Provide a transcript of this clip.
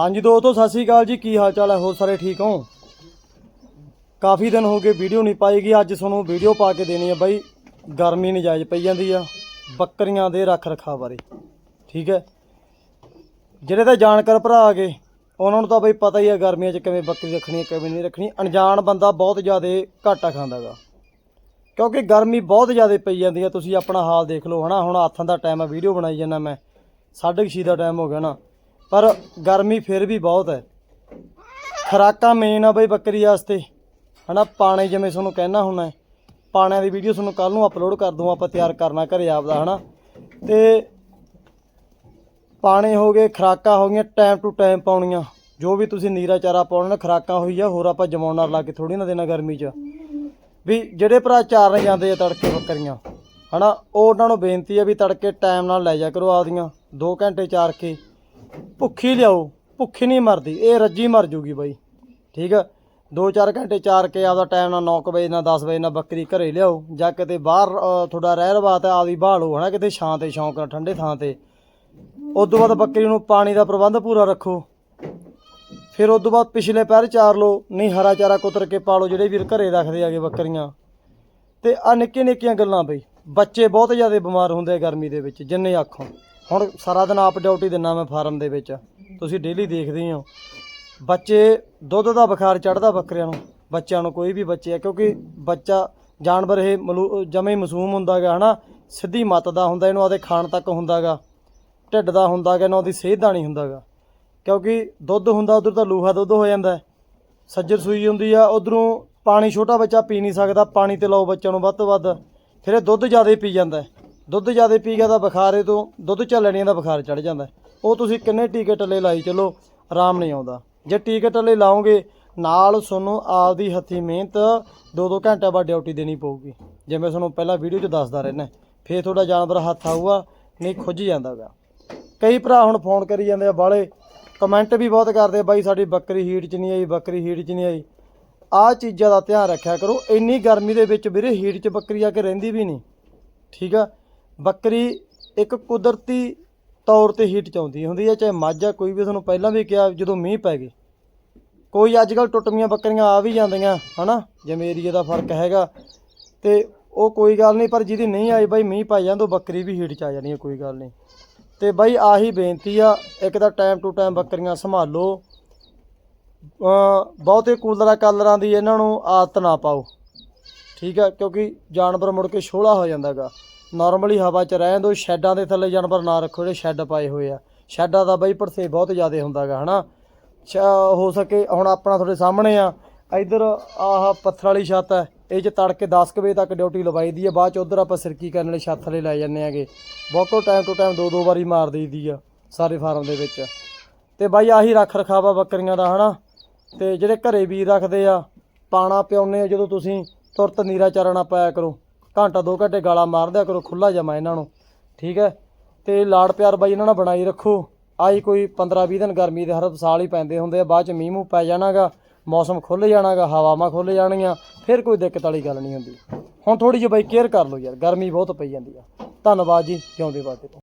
ਹਾਂਜੀ ਦੋਸਤੋ, ਸਤਿ ਸ਼੍ਰੀ ਅਕਾਲ ਜੀ। ਕੀ ਹਾਲ ਚਾਲ ਹੈ? ਹੋਰ ਸਾਰੇ ਠੀਕ ਹੋ? ਕਾਫੀ ਦਿਨ ਹੋ ਗਏ ਵੀਡੀਓ ਨਹੀਂ ਪਾਈਗੀ ਅੱਜ ਤੁਹਾਨੂੰ ਵੀਡੀਓ ਪਾ ਕੇ ਦੇਣੀ ਹੈ ਬਾਈ। ਗਰਮੀ ਨਜਾਇਜ਼ ਪਈ ਜਾਂਦੀ ਆ। ਬੱਕਰੀਆਂ ਦੇ ਰੱਖ ਰਖਾ ਬਾਰੇ। ਠੀਕ ਹੈ? ਜਿਹੜੇ ਤਾਂ ਜਾਣਕਾਰ ਭਰਾ ਆ ਗਏ, ਉਹਨਾਂ ਨੂੰ ਤਾਂ ਬਈ ਪਤਾ ਹੀ ਆ ਗਰਮੀਆਂ 'ਚ ਕਿਵੇਂ ਬੱਕਰੀ ਰੱਖਣੀ ਹੈ, ਕਿਵੇਂ ਨਹੀਂ ਰੱਖਣੀ। ਅਣਜਾਣ ਬੰਦਾ ਬਹੁਤ ਜ਼ਿਆਦਾ ਘਾਟਾ ਖਾਂਦਾਗਾ ਕਿਉਂਕਿ ਗਰਮੀ ਬਹੁਤ ਜ਼ਿਆਦਾ ਪਈ ਜਾਂਦੀ ਹੈ ਤੁਸੀਂ ਆਪਣਾ ਹਾਲ ਦੇਖ ਲਓ, ਹਨਾ? ਹੁਣ ਹੱਥਾਂ ਦਾ ਟਾਈਮ ਆ, ਵੀਡੀਓ ਬਣਾਈ ਜਾਂਦਾ ਮੈਂ। ਸਾਢੇ ਕੁ ਛੇ ਦਾ ਟਾਈਮ ਹੋ ਗਿਆ ਨਾ। ਪਰ ਗਰਮੀ ਫਿਰ ਵੀ ਬਹੁਤ ਹੈ। ਖਰਾਕਾਂ ਮੇਨ ਆ ਬਈ ਬੱਕਰੀ ਵਾਸਤੇ। ਹਨਾ, ਪਾਣੀ ਜਿਵੇਂ ਤੁਹਾਨੂੰ ਕਹਿਣਾ ਹੁੰਦਾ ਪਾਣਿਆਂ ਦੀ ਵੀਡੀਓ ਤੁਹਾਨੂੰ ਕੱਲ ਨੂੰ ਅਪਲੋਡ ਕਰ ਦੂੰ ਆਪਾਂ ਤਿਆਰ ਕਰਨਾ ਘਰੇ ਆਪਦਾ, ਹਨਾ। ਤੇ ਪਾਣੇ ਹੋ ਗਏ, ਖਰਾਕਾਂ ਹੋ ਗਈਆਂ ਟਾਈਮ ਟੂ ਟਾਈਮ ਪਾਉਣੀਆਂ। ਜੋ ਵੀ ਤੁਸੀਂ ਨੀਰਾ ਚਾਰਾ ਪਾਉਣਾ ਨਾ, ਖਰਾਕਾਂ ਹੋਈ ਆ, ਹੋਰ ਆਪਾਂ ਜਮਾਉਣਾ ਨਾਲ ਲਾ ਕੇ ਥੋੜੀ ਨਾ ਦੇਣਾ ਗਰਮੀ 'ਚ। ਵੀ ਜਿਹੜੇ ਭਰਾ ਚਾਰਨ ਜਾਂਦੇ ਆ ਤੜਕੇ ਬੱਕਰੀਆਂ, ਹਨਾ, ਉਹ ਉਹਨਾਂ ਨੂੰ ਬੇਨਤੀ ਆ ਵੀ ਤੜਕੇ ਟਾਈਮ ਨਾਲ ਲੈ ਜਾ ਕਰੋ ਆਪਦੀਆਂ 2 ਘੰਟੇ ਚਾਰ ਕੇ। ਭੁੱਖੀ ਲਿਆਓ, ਭੁੱਖੀ ਨਹੀਂ ਮਰਦੀ, ਇਹ ਰੱਜੀ ਮਰ ਜੂਗੀ ਬਾਈ। ਠੀਕ ਆ? 2-4 ਘੰਟੇ ਚਾਰ ਕੇ ਆਪਦਾ ਟਾਈਮ ਨਾਲ 9 ਵਜੇ ਨਾਲ 10 ਵਜੇ ਨਾਲ ਬੱਕਰੀ ਘਰੇ ਲਿਆਓ, ਜਾਂ ਕਿਤੇ ਬਾਹਰ ਤੁਹਾਡਾ ਰਹਿ ਰਵਾਤ ਹੈ ਆਪਦੀ ਬਾਹਲੋ ਹਨਾ, ਕਿਤੇ ਛਾਂ ਤੇ ਸ਼ੌਂਕ ਨਾਲ, ਠੰਡੇ ਥਾਂ ਤੇ। ਉਸ ਤੋਂ ਬਾਅਦ ਬੱਕਰੀ ਨੂੰ ਪਾਣੀ ਦਾ ਪ੍ਰਬੰਧ ਪੂਰਾ ਰੱਖੋ। ਫਿਰ ਉਸ ਤੋਂ ਬਾਅਦ ਪਿਛਲੇ ਪੈਰ ਚਾਰ ਲਓ, ਨਹੀਂ ਹਰਾ ਚਾਰਾ ਕੁਤਰ ਕੇ ਪਾ ਲਓ ਜਿਹੜੇ ਵੀਰ ਘਰੇ ਰੱਖਦੇ ਆਗੇ ਬੱਕਰੀਆਂ। ਤੇ ਆ ਨਿੱਕੀਆਂ ਨਿੱਕੀਆਂ ਗੱਲਾਂ ਬਈ। ਬੱਚੇ ਬਹੁਤ ਜ਼ਿਆਦਾ ਬਿਮਾਰ ਹੁੰਦੇ ਗਰਮੀ ਦੇ ਵਿੱਚ, ਜਿੰਨੇ ਆਖੋ। ਹੁਣ ਸਾਰਾ ਦਿਨ ਆਪ ਡਿਊਟੀ ਦਿੰਨਾ ਮੈਂ ਫਾਰਮ ਦੇ ਵਿੱਚ। ਤੁਸੀਂ ਡੇਲੀ ਦੇਖਦੇ ਹੀ ਹੋ। ਬੱਚੇ ਦੁੱਧ ਦਾ ਬੁਖਾਰ ਚੜਦਾ ਬੱਕਰਿਆਂ ਨੂੰ, ਬੱਚਿਆਂ ਨੂੰ ਕੋਈ ਵੀ ਬੱਚੇ ਆ, ਕਿਉਂਕਿ ਬੱਚਾ ਜਾਨਵਰ ਇਹ ਮਲੂ, ਜਮੇ ਮਾਸੂਮ ਹੁੰਦਾਗਾ, ਹਨਾ? ਸਿੱਧੀ ਮੱਤ ਦਾ ਹੁੰਦਾ, ਇਹਨੂੰ ਆਦੇ ਖਾਣ ਤੱਕ ਹੁੰਦਾਗਾ। ਢਿੱਡ ਦਾ ਹੁੰਦਾਗਾ ਨਾ ਉਹਦੀ ਸਿਹਤ ਦਾ ਨਹੀਂ ਹੁੰਦਾਗਾ। ਕਿਉਂਕਿ ਦੁੱਧ ਹੁੰਦਾ, ਉਧਰ ਤਾਂ ਲੂਹਾ ਦੁੱਧ ਹੋ ਜਾਂਦਾ। ਸੱਜਰ ਸੂਈ ਹੁੰਦੀ ਆ, ਉਧਰੋਂ ਪਾਣੀ ਛੋਟਾ ਬੱਚਾ ਪੀ ਨਹੀਂ ਸਕਦਾ, ਪਾਣੀ ਤੇ ਲਾਓ ਬੱਚਿਆਂ ਨੂੰ ਵੱਧ ਤੋਂ ਵੱਧ। ਫਿਰ ਇਹ ਦੁੱਧ ਜ਼ਿਆਦਾ ਪੀ ਜਾਂਦਾ। ਦੁੱਧ ਜ਼ਿਆਦਾ ਪੀ ਗਿਆ ਤਾਂ ਬੁਖਾਰੇ ਤੋਂ ਦੁੱਧ ਝੱਲਣੀਆਂ ਦਾ ਬੁਖਾਰ ਚੜ ਜਾਂਦਾ। ਉਹ ਤੁਸੀਂ ਕਿੰਨੇ ਟੀਕੇ ਟੱਲੇ ਲਾਈ ਚਲੋ ਆਰਾਮ ਨਹੀਂ ਆਉਂਦਾ। ਜੇ ਟੀਕੇ ਟੱਲੇ ਲਾਓਗੇ ਨਾਲ ਤੁਹਾਨੂੰ ਆਪਦੀ ਹੱਥੀ ਮਿਹਨਤ ਦੋ ਦੋ ਘੰਟੇ ਬਾਅਦ ਡਿਊਟੀ ਦੇਣੀ ਪਊਗੀ। ਜਿਵੇਂ ਤੁਹਾਨੂੰ ਪਹਿਲਾਂ ਵੀਡੀਓ 'ਚ ਦੱਸਦਾ ਰਹਿਣਾ ਫੇਰ ਤੁਹਾਡਾ ਜਾਨਵਰ ਹੱਥ ਆਊਗਾ ਨਹੀਂ ਖੁੱਝ ਜਾਂਦਾਗਾ। ਕਈ ਭਰਾ ਹੁਣ ਫੋਨ ਕਰੀ ਜਾਂਦੇ ਆ ਬਾਲੇ ਕਮੈਂਟ ਵੀ ਬਹੁਤ ਕਰਦੇ ਆ, ਬਾਈ ਸਾਡੀ ਬੱਕਰੀ ਹੀਟ 'ਚ ਨਹੀਂ ਆਈ ਬੱਕਰੀ ਹੀਟ 'ਚ ਨਹੀਂ ਆਈ। ਆਹ ਚੀਜ਼ਾਂ ਦਾ ਧਿਆਨ ਰੱਖਿਆ ਕਰੋ ਇੰਨੀ ਗਰਮੀ ਦੇ ਵਿੱਚ ਵੀਰੇ ਹੀਟ 'ਚ ਬੱਕਰੀ ਆ ਕੇ ਰਹਿੰਦੀ ਵੀ ਨਹੀਂ। ਠੀਕ ਆ? ਬੱਕਰੀ ਇੱਕ ਕੁਦਰਤੀ ਤੌਰ ਤੇ ਹੀਟ 'ਚ ਆਉਂਦੀ ਹੁੰਦੀ ਹੈ, ਚਾਹੇ ਮੱਝ ਆ, ਕੋਈ ਵੀ ਤੁਹਾਨੂੰ ਪਹਿਲਾਂ ਵੀ ਕਿਹਾ ਜਦੋਂ ਮੀਂਹ ਪੈ ਗਏ। ਕੋਈ ਅੱਜ ਕੱਲ ਟੁੱਟਵੀਆਂ ਬੱਕਰੀਆਂ ਆ ਵੀ ਜਾਂਦੀਆਂ, ਹਨਾ? ਜਿਵੇਂ ਏਰੀਆ ਦਾ ਫ਼ਰਕ ਹੈਗਾ। ਤੇ ਉਹ ਕੋਈ ਗੱਲ ਨਹੀਂ, ਪਰ ਜਿਹਦੀ ਨਹੀਂ ਆਈ ਬਾਈ, ਮੀਂਹ ਪੈ ਜਾਂਦਾ, ਉਹ ਬੱਕਰੀ ਵੀ ਹੀਟ 'ਚ ਆ ਜਾਣੀ ਹੈ, ਕੋਈ ਗੱਲ ਨਹੀਂ। ਤੇ ਬਾਈ ਆਹੀ ਬੇਨਤੀ ਆ, ਇੱਕ ਤਾਂ ਟਾਈਮ ਟੂ ਟਾਈਮ ਬੱਕਰੀਆਂ ਸੰਭਾਲੋ। ਬਹੁਤੇ ਕੂਲਰਾਂ ਕਾਲਰਾਂ ਦੀ ਇਹਨਾਂ ਨੂੰ ਆਦਤ ਨਾ ਪਾਓ। ਠੀਕ ਆ ਕਿਉਂਕਿ ਜਾਨਵਰ ਮੁੜ ਕੇ ਛੋਲਾ ਹੋ ਜਾਂਦਾਗਾ। ਨਾਰਮਲੀ ਹਵਾ 'ਚ ਰਹਿਣ ਦਿਓ ਸ਼ੈੱਡਾਂ ਦੇ ਥੱਲੇ ਜਾਨਵਰ ਨਾ ਰੱਖੋ, ਜਿਹੜੇ ਸ਼ੈੱਡ ਪਾਏ ਹੋਏ ਆ। ਸ਼ੈੱਡਾਂ ਦਾ ਬਾਈ ਪਰਸੇ ਬਹੁਤ ਜ਼ਿਆਦਾ ਹੁੰਦਾਗਾ, ਹਨਾ? ਸ਼ਾ- ਹੋ ਸਕੇ, ਹੁਣ ਆਪਣਾ ਤੁਹਾਡੇ ਸਾਹਮਣੇ ਆ। ਇਧਰ ਆਹ ਪੱਥਰ ਵਾਲੀ ਛੱਤ ਹੈ, ਇਹ 'ਚ ਤੜਕੇ 10 ਕੁ ਵਜੇ ਤੱਕ ਡਿਊਟੀ ਲਵਾਈ ਦੀ ਆ, ਬਾਅਦ ਚ ਉਧਰ ਆਪਾਂ ਸਿਰਕੀ ਕਰਨ ਵਾਲੀ ਛੱਤ ਥੱਲੇ ਲੈ ਜਾਂਦੇ ਆਗੇ। ਬਹੁਤ ਟਾਈਮ ਟੂ ਟਾਈਮ ਦੋ ਦੋ ਵਾਰੀ ਮਾਰ ਦੇਈਦੀ ਆ, ਸਾਰੇ ਫਾਰਮ ਦੇ ਵਿੱਚ। ਤੇ ਬਾਈ ਆਹੀ ਰੱਖ ਰਖਾਵਾ ਬੱਕਰੀਆਂ ਦਾ, ਹਨਾ? ਤੇ ਜਿਹੜੇ ਘਰੇ ਵੀ ਰੱਖਦੇ ਆ, ਪਾਣਾ ਪਿਆਉਨੇ ਆ, ਜਦੋਂ ਤੁਸੀਂ ਤੁਰਤ ਨੀਰਾ ਚਾਰਣਾ ਪਾਇਆ ਕਰੋ। ਘੰਟਾ ਦੋ ਘੰਟੇ ਗਾਲਾ ਮਾਰ ਦਿਆ ਕਰੋ ਖੁੱਲਾ ਜਮਾ ਇਹਨਾਂ ਨੂੰ। ਠੀਕ ਹੈ? ਤੇ ਲਾੜ ਪਿਆਰ ਬਾਈ ਇਹਨਾਂ ਨਾਲ ਬਣਾਈ ਰੱਖੋ। ਆਈ ਕੋਈ 15 20 ਦਿਨ ਗਰਮੀ ਦੇ ਹਰ ਸਾਲ ਹੀ ਪੈਂਦੇ ਹੁੰਦੇ ਆ। ਬਾਅਦ ਚ ਮੀਂਹ ਮੂੰਹ ਪੈ ਜਾਣਾਗਾ, ਮੌਸਮ ਖੁੱਲ ਜਾਣਾਗਾ, ਹਵਾਵਾਂ ਖੁੱਲ ਜਾਣਗੀਆਂ ਫਿਰ ਕੋਈ ਦਿੱਕਤ ਵਾਲੀ ਗੱਲ ਨਹੀਂ ਹੁੰਦੀ। ਹੁਣ ਥੋੜੀ ਜਿਹੀ ਬਾਈ ਕੇਅਰ ਕਰ ਲਓ ਯਾਰ, ਗਰਮੀ ਬਹੁਤ ਪਈ ਜਾਂਦੀ ਆ। ਧੰਨਵਾਦ ਜੀ, ਜਿਉਂਦੇ ਵਾਦੇ